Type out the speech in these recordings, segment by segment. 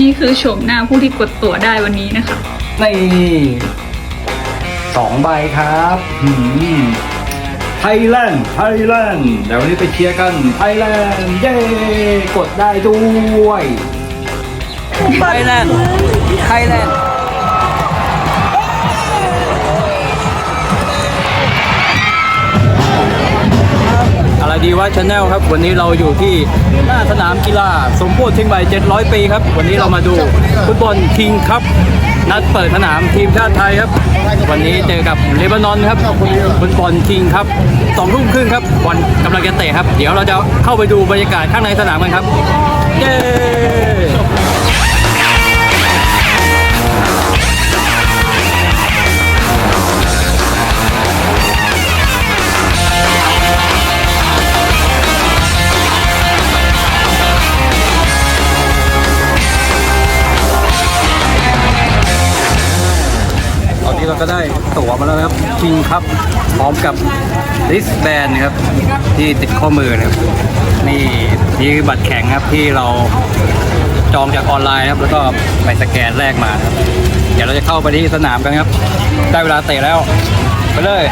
นี่คือโฉมหน้าผู้ที่กดตั๋วได้วันนี้นะคะ นี่สองใบครับไทยแลนด์ไทยแลนด์เดี๋ยววันนี้ไปเชียร์กันไทยแลนด์เย้กดได้ด้วยไทยแลนด์ไทยแลนด์ ดีวะชาแนลครับ วันนี้เราอยู่ที่หน้าสนามกีฬา สมโพธิเชียงใหม่700 ปีครับ วันนี้เรามาดูฟุตบอลคิงครับ นัดเปิดสนามทีมชาติไทยครับ วันนี้เจอกับเลบานอนครับฟุตบอลคิงครับสองทุ่มครึ่งครับบอลกำลังจะเตะครับ เดี๋ยวเราจะเข้าไปดูบรรยากาศข้างในสนามกันครับ เย้ นี้เราก็ได้ตั๋วมาแล้วนะครับคิงครับพร้อมกับริสแบนนะครับที่ติดข้อมือนะครับนี่นี่คือบัตรแข็งครับที่เราจองจากออนไลน์ครับแล้วก็ไปสแกนแรกมาครับเดี๋ยวเราจะเข้าไปที่สนามกันครับ ได้เวลาเตะแล้ว ไปเลย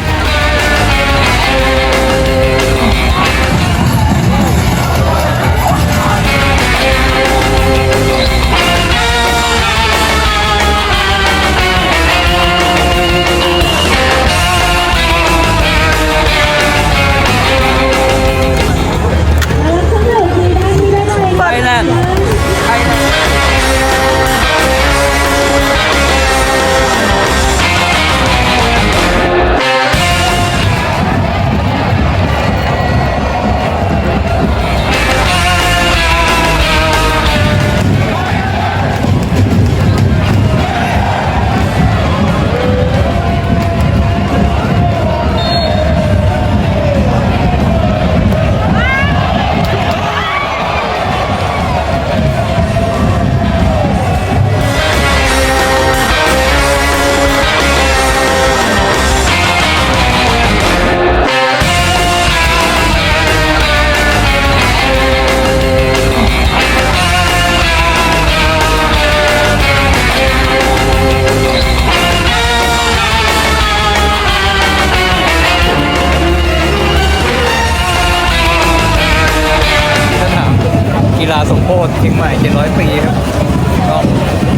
หม่700 ปีครับก็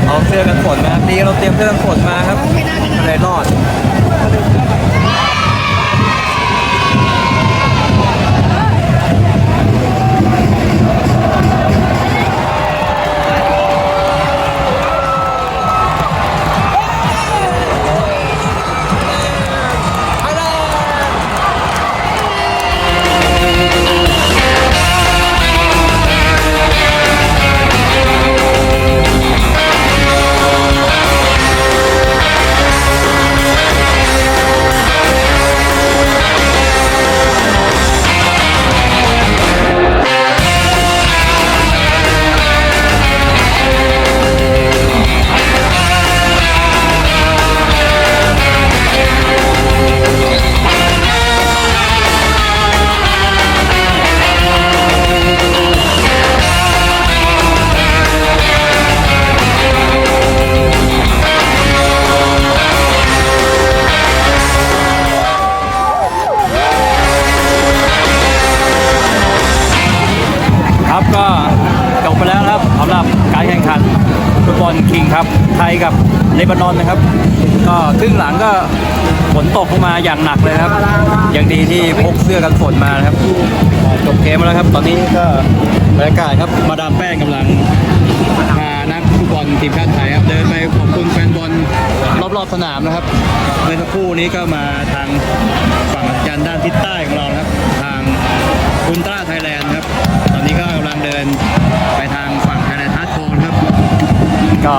เอาเสื้อกันฝนมาดีเราเตรียมเสื้อกันฝนมาครับเลยรอด ขันฟุตบอลคิงครับไทยกับเลบานอนนะครับ ก็ครึ่งหลังก็ฝนตกลงมาอย่างหนักเลยครับ อย่างดีที่พกเสื้อกันฝนมานะครับจบเกมแล้วครับ ตอนนี้ก็บรรยากาศครับมาดามแป้งกำลังพานักฟุตบอลทีมชาติไทยครับเดินไปขอบคุณแฟนบอลรอบๆสนามนะครับเมื่อสักครู่นี้ก็มาทางฝั่งอัศจรรย์ด้านทิศใต้ของเรานะครับ ทางอุลตร้า ก็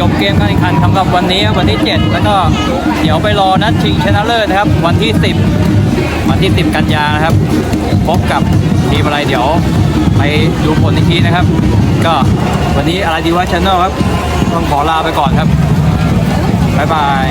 จบเกมการแข่งขันสำหรับวันนี้วันที่ 7 แล้วก็เดี๋ยวไปรอนัดชิงชนะเลิศนะครับ วันที่ 10 วันที่ 10 กันยานะครับ พบกับทีมอะไรเดี๋ยวไปดูผลอีกทีนะครับ ก็วันนี้อะไรดีวะช n น e l ครับ ต้องขอลาไปก่อนครับ บ๊ายบาย